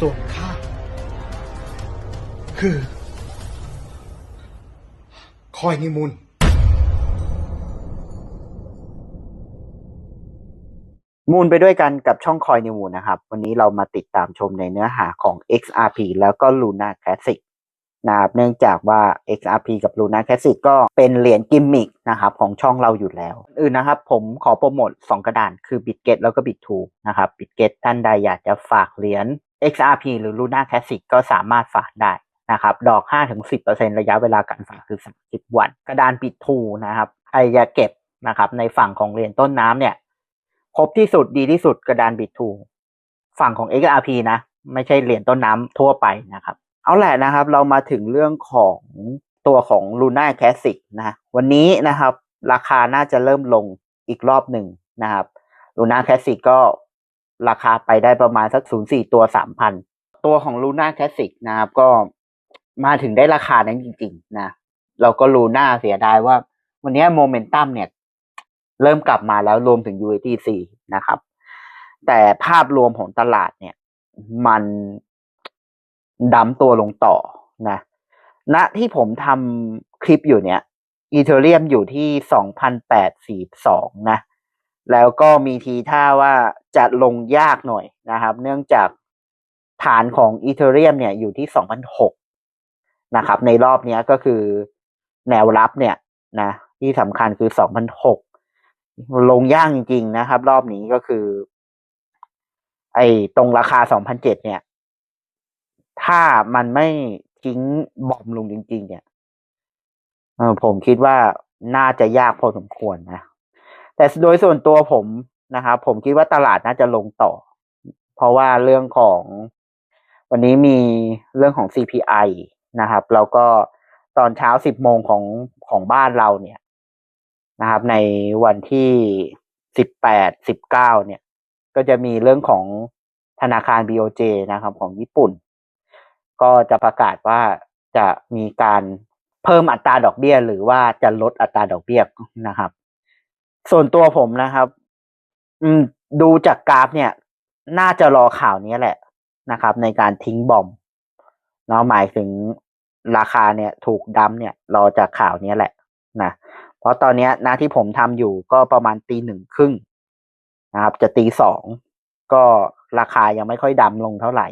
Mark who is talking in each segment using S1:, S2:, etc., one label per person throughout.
S1: ส่วนข้าคือ คอยนิมูล
S2: มูลไปด้วยกันกับช่องคอยนิวมูลนะครับ วันนี้เรามาติดตามชมในเนื้อหาของ XRP แล้วก็ Luna Classic นะครับเนื่องจากว่า XRP กับ Luna Classic ก็เป็นเหรียญกิมมิกนะครับของช่องเราอยู่แล้ว อื่นนะครับ ผมขอโปรโมท2กระดานคือ Bitget แล้วก็ Bit2 นะครับ Bitget ท่านใดอยากจะฝากเหรียญ XRP หรือ Luna Classic ก็สามารถฝากได้นะครับ ดอก 5-10%ระยะเวลาการฝากคือ 30 วัน กระดาน Bit2 นะครับใครจะเก็บนะครับในฝั่งของเหรียญต้นน้ำเนี่ย ครบที่สุดดีที่สุดกระดานบิตทูฝั่งของ XRP นะ ไม่ใช่เหรียญต้นน้ำทั่วไปนะครับ เอาแหละนะครับ เรามาถึงเรื่องของตัวของ Luna Classic นะวันนี้นะครับ ราคาน่าจะเริ่มลงอีกรอบหนึ่งนะครับ Luna Classic ก็ ราคาไปได้ประมาณสัก0.4ตัว3,000ตัวของ Luna Classic นะครับก็มาถึงได้ราคานั้นจริง ๆ นะเราก็รู้น่าเสียดายว่า วันนี้โมเมนตัมเนี่ย เริ่มกลับมาแล้วรวมถึง USDC นะครับ แต่ภาพรวมของตลาดเนี่ย มันดัมตัวลงต่อนะณที่ผมทำคลิปอยู่เนี่ยอีเทเรียมอยู่ที่สองพันแปดสี่สองนะ แล้วก็มีทีท่าว่าจะลงยากหน่อยนะครับ เนื่องจากฐานของอีเทเรียมเนี่ยอยู่ที่สองพันหกนะครับ ในรอบนี้ก็คือแนวรับเนี่ยนะที่สำคัญคือสองพันหกลงยางจริงๆนะครับ รอบนี้ก็คือ ไอ้ตรงราคา 2,007 เนี่ย ถ้ามันไม่ทิ้งบอมลงจริง ๆ เนี่ยผมคิดว่าน่าจะยากพอสมควรนะ แต่โดยส่วนตัวผมนะครับผมคิดว่าตลาดน่าจะลงต่อ เพราะว่าเรื่องของวันนี้มีเรื่องของ CPI นะครับ แล้วก็ตอนเช้า10โมงของของบ้านเราเนี่ยนะครับ ในวันที่สิบแปดสิบเก้าเนี่ย ก็จะมีเรื่องของธนาคาร BOJ นะครับ ของญี่ปุ่น ก็จะประกาศว่าจะมีการเพิ่มอัตราดอกเบี้ย หรือว่าจะลดอัตราดอกเบี้ยนะครับ ส่วนตัวผมนะครับ อืม ดูจากกราฟเนี่ย น่าจะรอข่าวนี้แหละนะครับ ในการทิ้งบอมเนาะหมายถึงราคาเนี่ย ถูกดั้มเนี่ย รอจากข่าวนี้แหละนะเพราะตอนนี้นะที่ผมทำอยู่ก็ประมาณตีหนึ่งครึ่งนะครับ จะตีสองก็ราคายังไม่ค่อยดำลงเท่าไหร่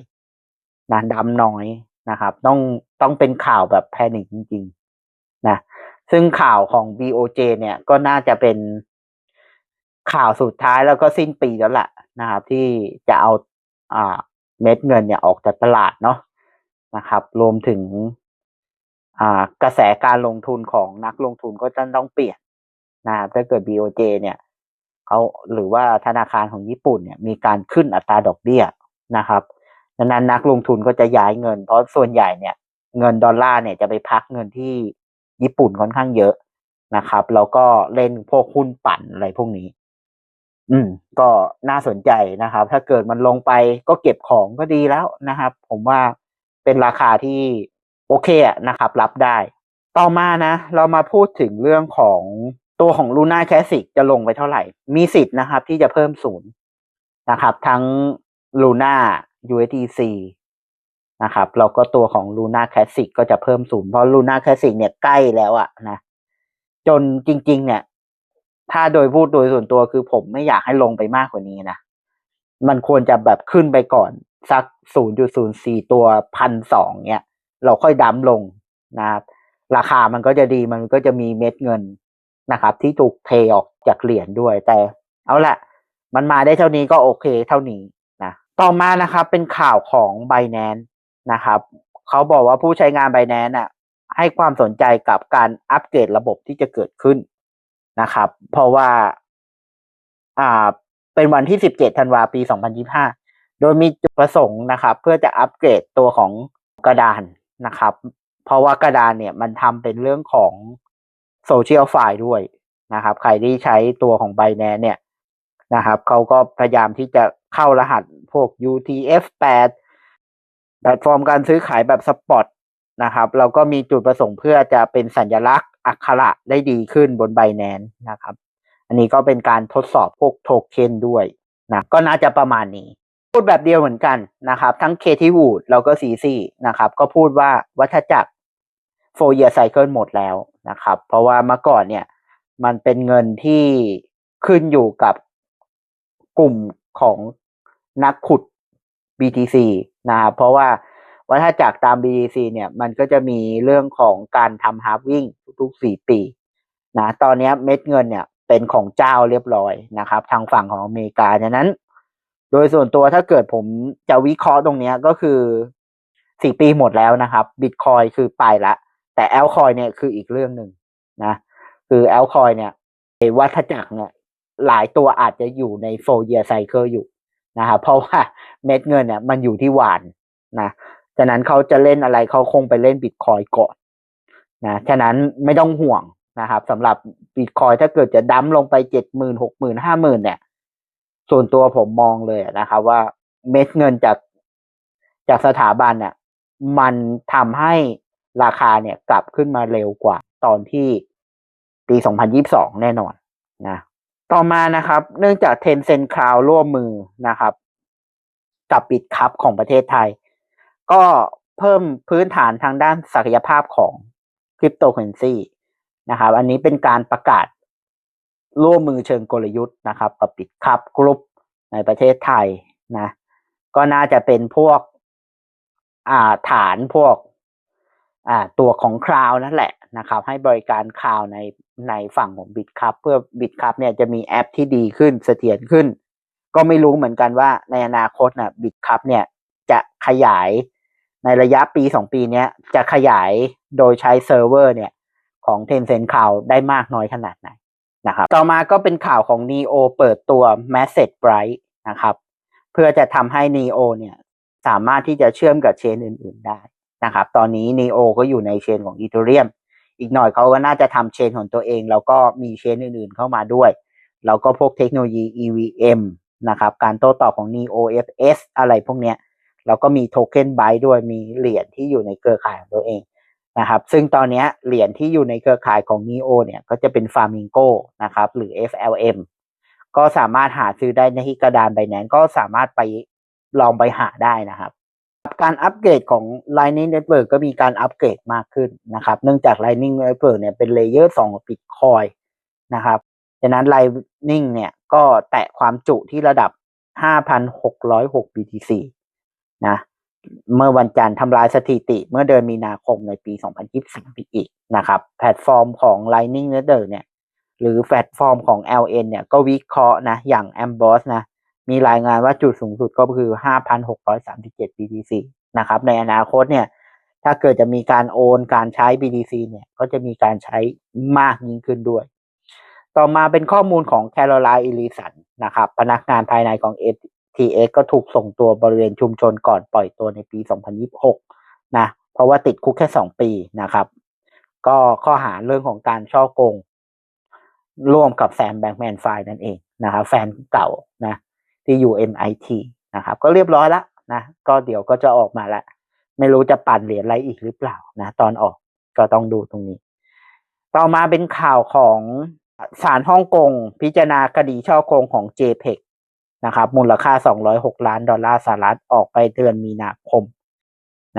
S2: นะดำน้อยนะครับ ต้องต้องเป็นข่าวแบบแพนิคจริง ๆ นะ ซึ่งข่าวของ BOJ เนี่ยก็น่าจะเป็น ข่าวสุดท้ายแล้วก็สิ้นปีแล้วแหละนะครับ ที่จะเอาอ่าเม็ดเงินเนี่ยออกจากตลาดเนาะนะครับ รวมถึงอ่ากระแสการลงทุนของนักลงทุนก็จะต้องเปลี่ยนนะครับถ้าเกิด BOJ เนี่ยเขาหรือว่าธนาคารของญี่ปุ่นเนี่ยมีการขึ้นอัตราดอกเบี้ยนะครับดังนั้นนักลงทุนก็จะย้ายเงิน เพราะส่วนใหญ่เนี่ย เงินดอลลาร์เนี่ยจะไปพักเงินที่ญี่ปุ่นค่อนข้างเยอะนะครับ แล้วก็เล่นพวกหุ้นปั่นอะไรพวกนี้ อืม ก็น่าสนใจนะครับ ถ้าเกิดมันลงไปก็เก็บของก็ดีแล้วนะครับ ผมว่าเป็นราคาที่โอเคอะนะครับ รับได้ ต่อมานะ เรามาพูดถึงเรื่องของตัวของ Luna Classic จะลงไปเท่าไหร่ มีสิทธิ์นะครับ ที่จะเพิ่มศูนย์นะครับ ทั้ง Luna USDC นะครับแล้วก็ตัวของ Luna Classic ก็จะเพิ่มศูนย์เพราะ Luna Classic เนี่ยใกล้แล้วอะนะจนจริง ๆ เนี่ย ถ้าโดยพูดโดยส่วนตัวคือผมไม่อยากให้ลงไปมากกว่านี้นะ มันควรจะแบบขึ้นไปก่อนสัก 0.04 ตัวพันสองเนี่ย เราค่อยดั้มลงนะครับ ราคามันก็จะดีมันก็จะมีเม็ดเงินนะครับ ที่ถูกเทออกจากเหรียญด้วยแต่ เอาละมันมาได้เท่านี้ก็โอเคเท่านี้นะต่อมานะครับเป็นข่าวของ b i n a n c e นะครับเขาบอกว่าผู้ใช้งาน b i n a n c e อะให้ความสนใจกับการอัปเกรดระบบที่จะเกิดขึ้น นะครับ เพราะว่า อ่า เป็นวันที่ 17 ธันวาปี 2025 โดยมีจุดประสงค์นะครับ เพื่อจะอัปเกรดตัวของกระดานนะครับ เพราะว่ากระดานเนี่ยมันทำเป็นเรื่องของโซเชียลไฟล์ด้วยนะครับ ใครที่ใช้ตัวของ b i n a n c e เนี่ยนะครับเขาก็พยายามที่จะเข้ารหัสพวก UTF-8 แพลตฟอร์มการซื้อขายแบบสปอต นะครับแล้วก็มีจุดประสงค์เพื่อจะเป็นสัญลักษณ์อักขระได้ดีขึ้นบน b i n a n c e นะครับ อันนี้ก็เป็นการทดสอบพวกโทเค็นด้วยนะก็น่าจะประมาณนี้ พูดแบบเดียวเหมือนกันนะครับ ทั้งเคที่วูดแล้วก็ซีซีนะครับ ก็พูดว่าวัฏจักรโฟเ year cycle หมดแล้วนะครับ เพราะว่าเมื่อก่อนเนี่ย มันเป็นเงินที่ขึ้นอยู่กับกลุ่มของนักขุด BTC นะครับเพราะว่า วัฏจักตาม BTC เนี่ยมันก็จะมีเรื่องของการทำฮาร์วิ่งทุกๆ 4 ปีนะตอนนี้เม็ดเงินเนี่ยเป็นของเจ้าเรียบร้อยนะครับ ทางฝั่งของอเมริกาดังนั้น โดยส่วนตัวถ้าเกิดผมจะวิเคราะห์ตรงนี้ก็คือ 4 ปีหมดแล้วนะครับบิตคอยคือไปละ แต่แอลคอยเนี่ยคืออีกเรื่องหนึ่งนะคือแอลคอยเนี่ยวัฏจักรเนี่ยหลายตัวอาจจะอยู่ใน four year cycle อยู่นะครับเพราะว่าเม็ดเงินเนี่ยมันอยู่ที่หวานนะ ฉะนั้นเขาจะเล่นอะไรเขาคงไปเล่นบิตคอยก่อนนะฉะนั้นไม่ต้องห่วงนะครับสำหรับบิตคอยถ้าเกิดจะดั้มลงไปเจ็ดหมื่นหกหมื่นห้าหมื่นเนี่ย ส่วนตัวผมมองเลยนะครับ ว่าเม็ดเงินจากจากสถาบันเนี่ยมันทำให้ราคาเนี่ยกลับขึ้นมาเร็วกว่าตอนที่ปี 2022 แน่นอนนะต่อมานะครับ เนื่องจาก Tencent Cloud ร่วมมือนะครับ กับบิตคัพของประเทศไทย ก็เพิ่มพื้นฐานทางด้านศักยภาพของคริปโตเคอเรนซีนะครับ อันนี้เป็นการประกาศร่วมมือเชิงกลยุทธ์นะครับกับบิตคัพกรุ๊ปในประเทศไทยนะ ก็น่าจะเป็นพวกอ่าฐานพวกอ่าตัวของคลาวนั่นแหละนะครับ ให้บริการคลาวในในฝั่งของบิตคัพเพื่อบิตคัพเนี่ยจะมีแอปที่ดีขึ้นเสถียรขึ้น ก็ไม่รู้เหมือนกันว่าในอนาคตนะบิตคัพเนี่ยจะขยาย ในระยะปีสองปีนี้จะขยายโดยใช้เซิร์ฟเวอร์เนี่ยของ Tencent Cloud ได้มากน้อยขนาดไหนนะครับต่อมาก็เป็นข่าวของ Neo เปิดตัว Message Bright นะครับ เพื่อจะทำให้ Neo เนี่ยสามารถที่จะเชื่อมกับเชนอื่น ๆได้นะครับ ตอนนี้ Neo ก็อยู่ในเชนของ Ethereum อีกหน่อยเขาก็น่าจะทำเชนของตัวเอง แล้วก็มีเชนอื่น ๆ เข้ามาด้วย แล้วก็พวกเทคโนโลยี EVM นะครับ การโต้ตอบของ Neo FS อะไรพวกเนี้ย แล้วก็มีโทเค็นไบต์ด้วยมีเหรียญที่อยู่ในเครือข่ายของตัวเองนะครับ ซึ่งตอนนี้เหรียญที่อยู่ในเครือข่ายของ Neo เนี่ยก็จะเป็น Flamingo นะครับ หรือ FLM ก็สามารถหาซื้อได้ในที่กระดานใบนั้นก็สามารถไปลองไปหาได้นะครับ การอัปเกรดของ Lightning Network ก็มีการอัปเกรดมากขึ้นนะครับ เนื่องจาก Lightning Network เนี่ยเป็นเลเยอร์2ของ Bitcoin นะครับฉะนั้น Lightning เนี่ยก็แตะความจุที่ระดับ 5,606 BTC นะเมื่อวันจันทร์ทำลายสถิติเมื่อเดือนมีนาคมในปี 2024ปีอีกนะครับ แพลตฟอร์มของ Lightning Network เนี่ย หรือแพลตฟอร์มของ LN เนี่ย ก็วิเคราะห์นะ อย่าง a m b o s นะ มีรายงานว่าจุดสูงสุดก็คือ 5,637 BTC นะครับ ในอนาคตเนี่ย ถ้าเกิดจะมีการโอนการใช้ BTC เนี่ย ก็จะมีการใช้มากยิ่งขึ้นด้วย ต่อมาเป็นข้อมูลของ Caroline e l i s o n นะครับ พนักงานภายในของ T.X ก็ถูกส่งตัวบริเวณชุมชนก่อนปล่อยตัวในปี 2026 นะ เพราะว่าติดคุกแค่ 2 ปีนะครับ ก็ข้อหาเรื่องของการช่อโกง ร่วมกับแซมแบงแมนไฟนั่นเองนะครับ แฟนเก่านะ ที่อยู่ MIT นะครับ ก็เรียบร้อยแล้วนะ ก็เดี๋ยวก็จะออกมาล้วไม่รู้จะปั่นเหรียญอะไรอีกหรือเปล่านะ ตอนออกก็ต้องดูตรงนี้ ต่อมาเป็นข่าวของศาลฮ่องกงพิจารณาคดีช่อโกงของ JPEG นะครับมูลค่า 206 ล้านดอลลาร์สหรัฐออกไปเดือนมีนาคม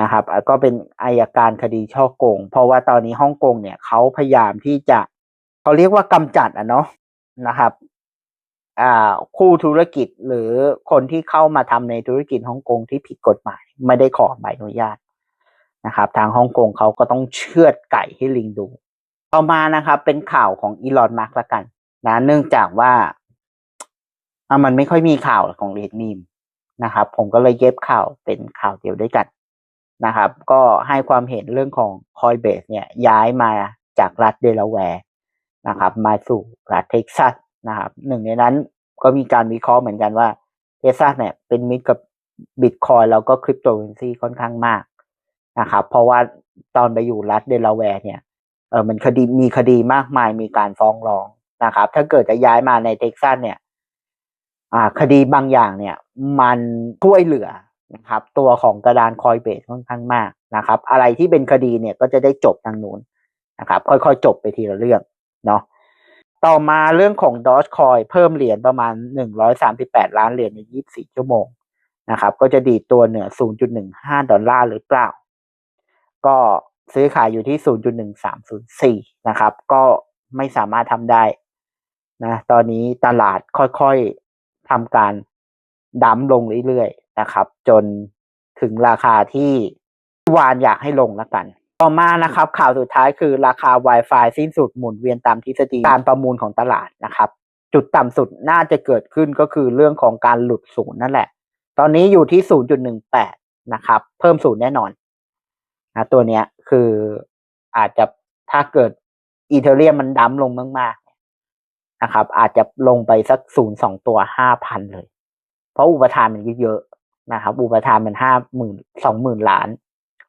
S2: นะครับก็เป็นอายการคดีช่อโกง เพราะว่าตอนนี้ฮ่องกงเนี่ยเขาพยายามที่จะเขาเรียกว่ากำจัดอะเนาะนะครับอ่าคู่ธุรกิจหรือคนที่เข้ามาทำในธุรกิจฮ่องกงที่ผิดกฎหมาย ไม่ได้ขอใบอนุญาตนะครับ ทางฮ่องกงเขาก็ต้องเชือดไก่ให้ลิงดู ต่อมานะครับเป็นข่าวของอีลอนมัสก์ละกันนะเนื่องจากว่า อะมันไม่ค่อยมีข่าวของเรดมีมนะครับ ผมก็เลยเย็บข่าวเป็นข่าวเดียวด้วยกันนะครับ ก็ให้ความเห็นเรื่องของ Coinbase เนี่ยย้ายมาจากรัฐเดลาแวร์นะครับ มาสู่รัฐเท็กซัสนะครับ หนึ่งในนั้นก็มีการวิเคราะห์เหมือนกันว่าเท็กซัสเนี่ยเป็นมิตรกับบิตคอยแล้วก็คริปโตเคอเรนซีค่อนข้างมากนะครับ เพราะว่าตอนไปอยู่รัฐเดลาแวร์เนี่ยเออมันคดีมีคดีมากมายมีการฟ้องร้องนะครับ ถ้าเกิดจะย้ายมาในเท็กซัสเนี่ย คดีบางอย่างเนี่ยมันช่วยเหลือนะครับตัวของกระดานคอยเบสค่อนข้างมากนะครับ อะไรที่เป็นคดีเนี่ยก็จะได้จบทางนู้นนะครับ ค่อยๆ จบไปทีละเรื่องเนาะต่อมาเรื่องของ Dogecoin เพิ่มเหรียญประมาณ 138 ล้านเหรียญใน 24 ชั่วโมงนะครับ ก็จะดีดตัวเหนือ 0.15 ดอลลาร์หรือเปล่า ก็ซื้อขายอยู่ที่ 0.1304 นะครับ ก็ไม่สามารถทำได้นะ ตอนนี้ตลาดค่อยๆ ทำการดั้มลงเรื่อยๆนะครับ จนถึงราคาที่วานอยากให้ลงแล้วกัน ต่อมานะครับข่าวสุดท้ายคือราคา Wi-Fi สิ้นสุดหมุนเวียนตามทฤษฎีการประมูลของตลาดนะครับ จุดต่ำสุดน่าจะเกิดขึ้นก็คือเรื่องของการหลุดศูนย์นั่นแหละ ตอนนี้อยู่ที่ 0.18 นะครับ เพิ่มศูนย์แน่นอนนะตัวเนี้ยคืออาจจะถ้าเกิดอีเทเรียมมันดั้มลงมากๆ นะครับ อาจจะลงไปสักศูนย์สองตัวห้าพันเลย เพราะอุปทานมันเยอะๆนะครับ อุปทานมันห้าหมื่นสองหมื่นล้าน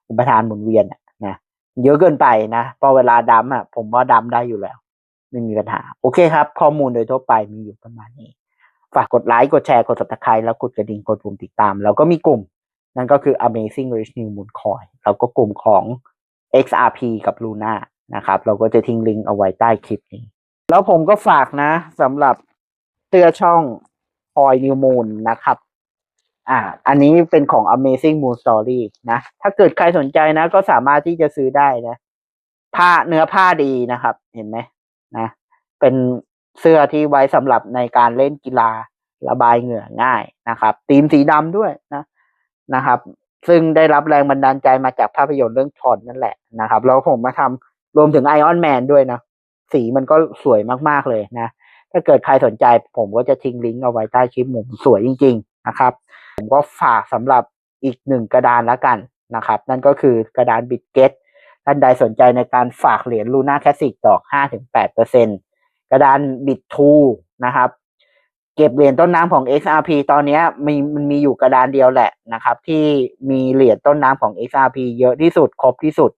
S2: อุปทานหมุนเวียนอะนะเยอะเกินไปนะพอเวลาดั้มอะ ผมว่าดั้มได้อยู่แล้ว ไม่มีปัญหา โอเคครับ ข้อมูลโดยทั่วไปมีอยู่ประมาณนี้ ฝากกดไลค์กดแชร์กด subscribe แล้วกดกระดิ่งกดปุ่มติดตาม แล้วก็มีกลุ่ม นั่นก็คือ Amazing Rich New Moon Coin แล้วก็กลุ่มของ XRP กับ Luna นะครับ เราก็จะทิ้งลิงก์เอาไว้ใต้คลิปนี้ แล้วผมก็ฝากนะสำหรับเตือช่อง Coin New Moon นะครับ อ่า อันนี้เป็นของ Amazing Moon Story นะ ถ้าเกิดใครสนใจนะ ก็สามารถที่จะซื้อได้นะ ผ้าเนื้อผ้าดีนะครับ เห็นไหมนะ เป็นเสื้อที่ไว้สำหรับในการเล่นกีฬาระบายเหงื่อง่ายนะครับธีมสีดำด้วยนะนะครับ ซึ่งได้รับแรงบันดาลใจมาจากภาพยนตร์เรื่องทอนนั่นแหละนะครับ แล้วผมมาทำรวมถึงไอออนแมนด้วยนะ สีมันก็สวยมากๆเลยนะ ถ้าเกิดใครสนใจผมก็จะทิ้งลิงก์เอาไว้ใต้คลิปผมสวยจริง ๆ นะครับ ผมก็ฝากสำหรับอีกหนึ่งกระดานแล้วกันนะครับ นั่นก็คือกระดานบิตเกตท่านใดสนใจในการฝากเหรียญลูน่าแคสสิกดอก5-8%เปอร์เซ็นกระดานบิตทูนะครับเก็บเหรียญต้นน้ำของ XRP ตอนนี้มีมันมีอยู่กระดานเดียวแหละนะครับ ที่มีเหรียญต้นน้ำของ XRP เยอะที่สุดครบที่สุด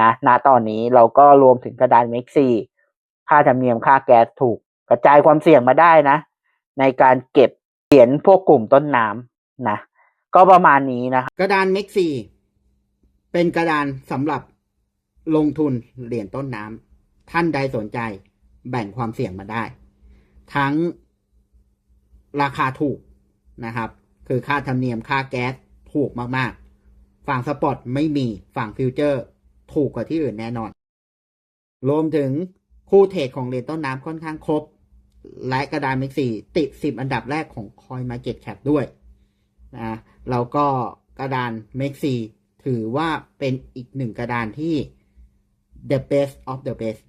S2: นะณตอนนี้เราก็รวมถึงกระดาน m e x ซี ค่าธรรมเนียมค่าแก๊สถูก กระจายความเสี่ยงมาได้นะ ในการเก็บเหรียญพวกกลุ่มต้นน้ำนะ ก็ประมาณนี้นะครับ
S3: กระดานเม็กซีเป็นกระดานสำหรับลงทุนเหรียญต้นน้ำท่านใดสนใจแบ่งความเสี่ยงมาได้ ทั้งราคาถูกนะครับ คือค่าธรรมเนียมค่าแก๊สถูกมากๆ ฝั่งสปอร์ตไม่มีฝั่งฟิวเจอร์ ถูกกว่าที่อื่นแน่นอน รวมถึง คู่เทรดของเหรียญต้นน้ำค่อนข้างครบ และกระดานเม็กซี่ติด 10 อันดับแรกของ Coin Market Cap ด้วยนะแล้วก็กระดานเม็กซีถือว่าเป็นอีกหนึ่งกระดานที่ the best of the best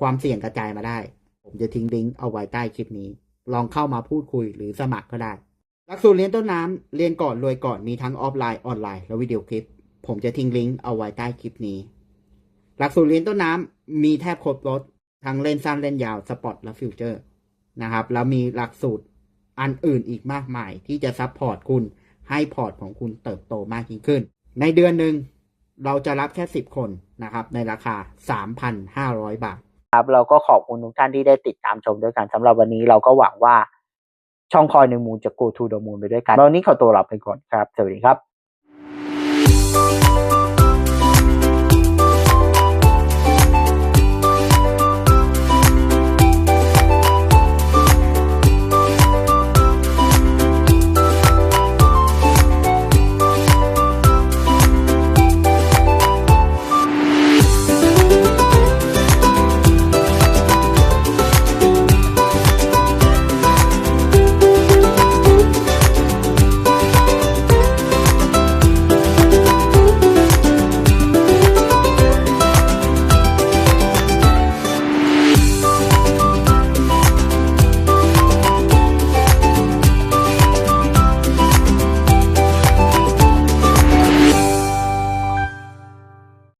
S3: ความเสี่ยงกระจายมาได้ ผมจะทิ้งลิงก์เอาไว้ใต้คลิปนี้ ลองเข้ามาพูดคุยหรือสมัครก็ได้ หลักสูตรเรียนต้นน้ำเรียนก่อนรวยก่อนมีทั้งออฟไลน์ออนไลน์และวิดีโอคลิป ผมจะทิ้งลิงก์เอาไว้ใต้คลิปนี้ หลักสูตรเรียนต้นน้ำมีแทบครบรถ ทั้งเล่นสั้นเล่นยาวสปอร์ตและฟิวเจอร์นะครับ แล้วมีหลักสูตรอันอื่นอีกมากมาย ที่จะซัพพอร์ตคุณให้พอร์ตของคุณเติบโตมากยิ่งขึ้น ในเดือนหนึ่งเราจะรับแค่ 10 คนนะครับ ในราคา 3,500 บาท
S2: ครับ เราก็ขอบคุณทุกท่านที่ได้ติดตามชมด้วยกันสำหรับวันนี้เราก็หวังว่าช่องคอยในมูลจะ go to the moon ไปด้วยกัน วันนี้ขอตัวลาไปก่อนครับ สวัสดีครับ